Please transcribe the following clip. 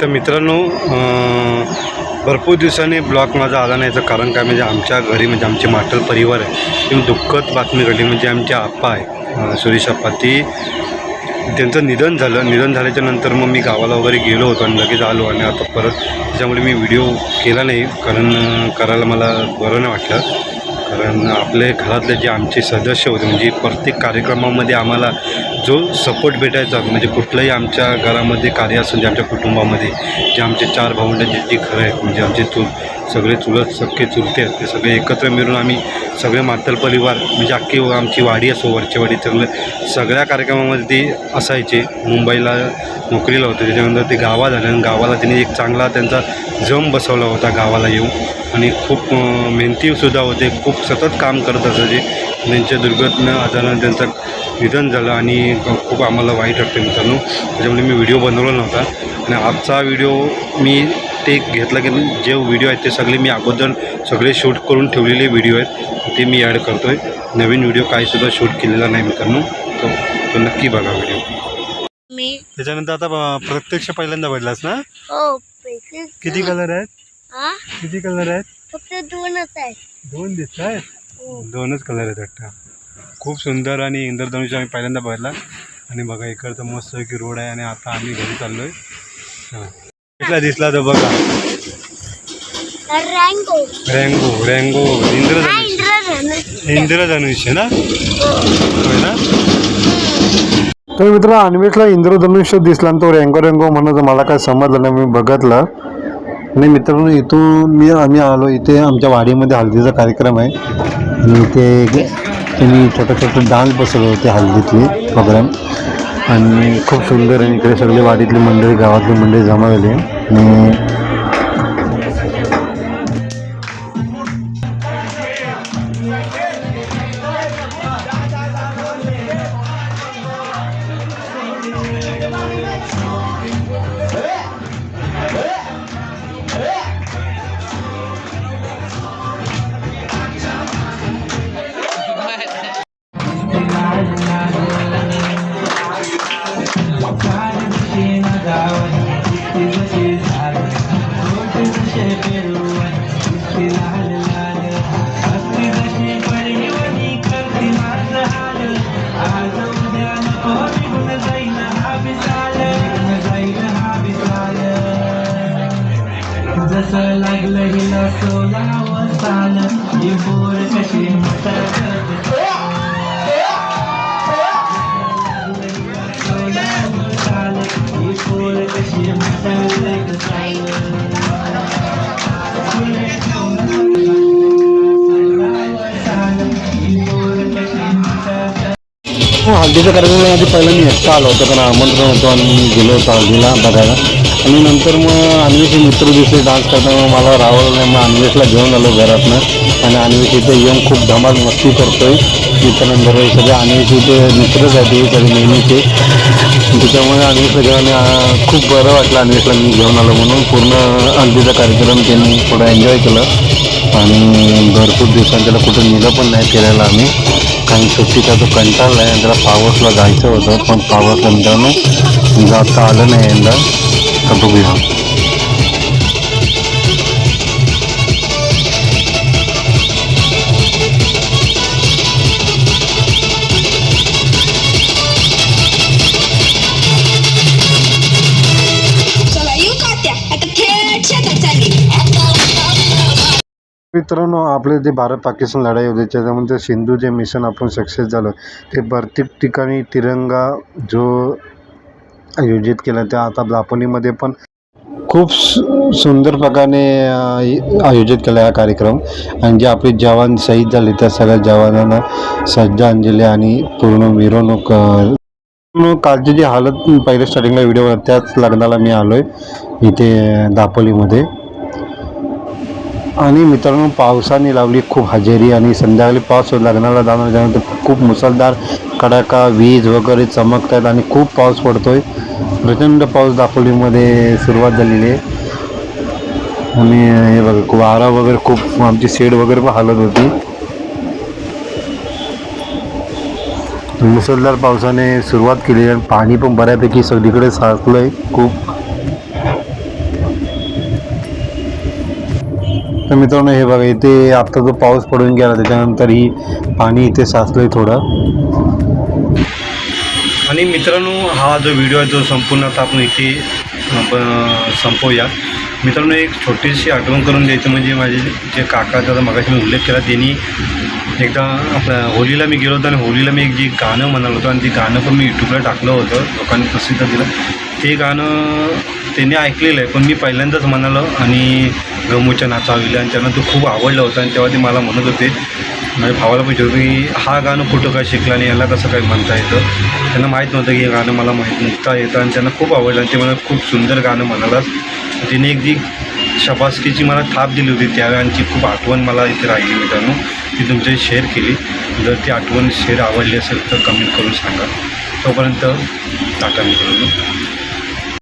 तर मित्रांनो भरपूर दिवसांनी ब्लॉग माझा आला नाही. याचं कारण काय? म्हणजे आमच्या घरी म्हणजे आमचे माटल परिवार आहे. ती दुःखद बातमी घडली म्हणजे आमचे आप्पा आहे सुरेश आप्पा. ती त्यांचं निधन झालं. निधन झाल्याच्यानंतर मग मी गावाला वगैरे गेलो होतो आणि लगेच आलो आणि आता परत त्याच्यामुळे मी व्हिडिओ केला नाही. कारण करायला मला बरं नाही वाटलं. कारण आपले घरातले जे आमचे सदस्य होते म्हणजे प्रत्येक कार्यक्रमामध्ये आम्हाला जो सपोर्ट भेटायचा म्हणजे कुठलंही आमच्या घरामध्ये कार्य असून जे आमच्या कुटुंबामध्ये जे आमचे चार भावंडांचे जे घर आहेत म्हणजे आमचे चुल सगळे चुलत सख्खे चुलते आहेत ते सगळे एकत्र मिळून आम्ही सगळे मातल परिवार म्हणजे अख्खी आमची वाडी असो वरची वाडी सगळे सगळ्या कार्यक्रमामध्ये ते असायचे. मुंबईला नोकरीला होते त्याच्यानंतर ते गावात आले आणि गावाला त्यांनी एक चांगला त्यांचा जम बसवला होता गावाला येऊन. आणि खूप मेहनतीसुद्धा होते खूप सतत काम करत असायचे. त्यांच्या दुर्घटना आजारानं त्यांचं निधन झालं आणि खूप आम्हाला वाईट वाटतं मित्रांनो. त्याच्यामुळे मी व्हिडिओ बनवला नव्हता. आणि आजचा व्हिडिओ मी ते घेतला की जे व्हिडिओ आहेत ते सगळे मी अगोदर सगळे शूट करून ठेवलेले व्हिडिओ आहेत ते मी ॲड करतो आहे नवीन व्हिडिओ काहीसुद्धा शूट केलेला नाही मित्रांनो. तो तो नक्की बघा व्हिडिओ. मी त्याच्यानंतर आता प्रत्यक्ष पहिल्यांदा बदलास ना? हो किती कलर आहेत? हा किती कलर आहेत? फक्त दोनच आहे दोन दिसत आहेत. दोनच कलर आहेत वाटतं. खूप सुंदर आणि इंद्रधनुष आम्ही पहिल्यांदा बघितला. आणि बघा इकडचं मस्त की रोड आहे आणि आता आम्ही घरी चाललोय. हा. दिसला दिसला तर बघा. रँगो. रँगो रँगो हा इंद्रधनुष इंद्रधनुष इंद्रधनुष्य ना? हो. होय ना? तर मित्र अन्वेषला इंद्रधनुष्य दिसला आणि तो रँगो रँगो म्हणत मला काय समजलं नाही मी बघितलं. आणि मित्रांनो इथून मी आम्ही आलो इथे आमच्या वाडीमध्ये हळदीचा कार्यक्रम आहे. आणि ते त्यांनी छोटं छोटं डान्स बसवले होते हल्दीतले प्रोग्राम आणि खूप सुंदर आणि इकडे सगळे वाडीतली मंडळी गावातली मंडळी जमा झाली. आणि लागलं हिला सोलावं साल ही बोर कशी म्हणतात सोलावं साल ही हो, बोर कार्यक्रमामध्ये पहिला मी एकटा आलो होतो कारण आमंत्रण होतो आणि मी गेलो होतो हळदीला बघायला. आणि नंतर मग अन्वेषी मित्र दिवशी डान्स करताना मला रावलं नाही मग अन्वेषला घेऊन आलो घरातनं. आणि अन्वेष इथे येऊन खूप धमाल मस्ती करतोय. मित्रांबरोबर सगळे अन्वेष इथे मित्रच आहेत हे सगळे नेहमीचे. त्याच्यामुळे अन्वेषला घेऊन खूप बरं वाटलं अन्वेषला मी घेऊन आलो म्हणून. पूर्ण हल्दीचा कार्यक्रम त्यांनी थोडं एन्जॉय केलं. आणि भरपूर दिवसांनी त्याला कुठं नेलं पण नाही फिरायला आम्ही. काही सुट्टीचा तो कंटाळला आहे त्याला पावसला जायचं होतं. पण पावसला मित्रांनो म्हणजे जाता आलं नाही यंदा. तर बघूया मित्रांनो आपले जे भारत पाकिस्तान लढाई होती त्याच्यामध्ये सिंधू जे मिशन आपण सक्सेस झालं. ते प्रत्येक ठिकाणी तिरंगा जो आयोजित केलं. त्या आता दापोलीमध्ये पण खूप सुंदर प्रकारे आयोजित केला हा कार्यक्रम. आणि जे आपले जवान शहीद झाले त्या सगळ्या जवानांना श्रद्धांजली आणि पूर्ण मिरवणूक कालची जी हालत पहिले स्टार्टिंगला व्हिडिओ त्याच लग्नाला मी आलो आहे इथे दापोलीमध्ये. आणि मित्रांनो पावसाने लावली खूप हजेरी आणि संध्याकाळी पाऊस लग्नाला जाणार त्यानंतर खूप मुसळधार कडाका वीज वगैरे चमकत आहेत आणि खूप पाऊस पडतो आहे प्रचंड पाऊस दापोलीमध्ये सुरुवात झालेली आहे. आणि हे बघा वारा वगैरे खूप आमची शेड वगैरे पण हालत होती. मुसळधार पावसाने सुरुवात केली आणि पाणी पण बऱ्यापैकी सगळीकडे साचलं आहे खूप. तर मित्रांनो हे बघा इथे आता जो पाऊस पडून गेला त्याच्यानंतर ही पाणी इथे साचलंय थोडं. आणि मित्रांनो हा जो व्हिडिओ आहे तो संपूर्ण आता आपण इथे आपण संपवूया. मित्रांनो एक छोटीशी आठवण करून द्यायचं म्हणजे माझे जे काका त्याचा मगाशी मी उल्लेख केला त्यांनी एकदा आपल्या होलीला मी गेलो होतो आणि होलीला मी एक जी गाणं म्हणालो होतं आणि ते गाणं पण मी यूट्यूबला टाकलं होतं लोकांनी प्रसिद्ध दिलं ते गाणं त्यांनी ऐकलेलं आहे पण मी पहिल्यांदाच म्हणालो आणि गमूच्या नाचाविलं आणि त्यांना तो खूप आवडलं होता आणि तेव्हा ते मला म्हणत होते माझ्या भावाला पण होतं की हा गाणं कुठं काय शिकला आणि याला कसं काय म्हणता येतं? त्यांना माहीत नव्हतं की हे गाणं मला माहीत म्हणता येतं आणि त्यांना खूप आवडलं आणि ते मला खूप सुंदर गाणं म्हणालाच तिने अगदी शबासकीची मला थाप दिली होती त्या गाण्याची खूप आठवण मला इथे राहिली मित्रांनो. ती तुमच्याशी शेअर केली. जर ती आठवण शेअर आवडली असेल तर कमेंट करून सांगा. तोपर्यंत टाटा मित्रांनो.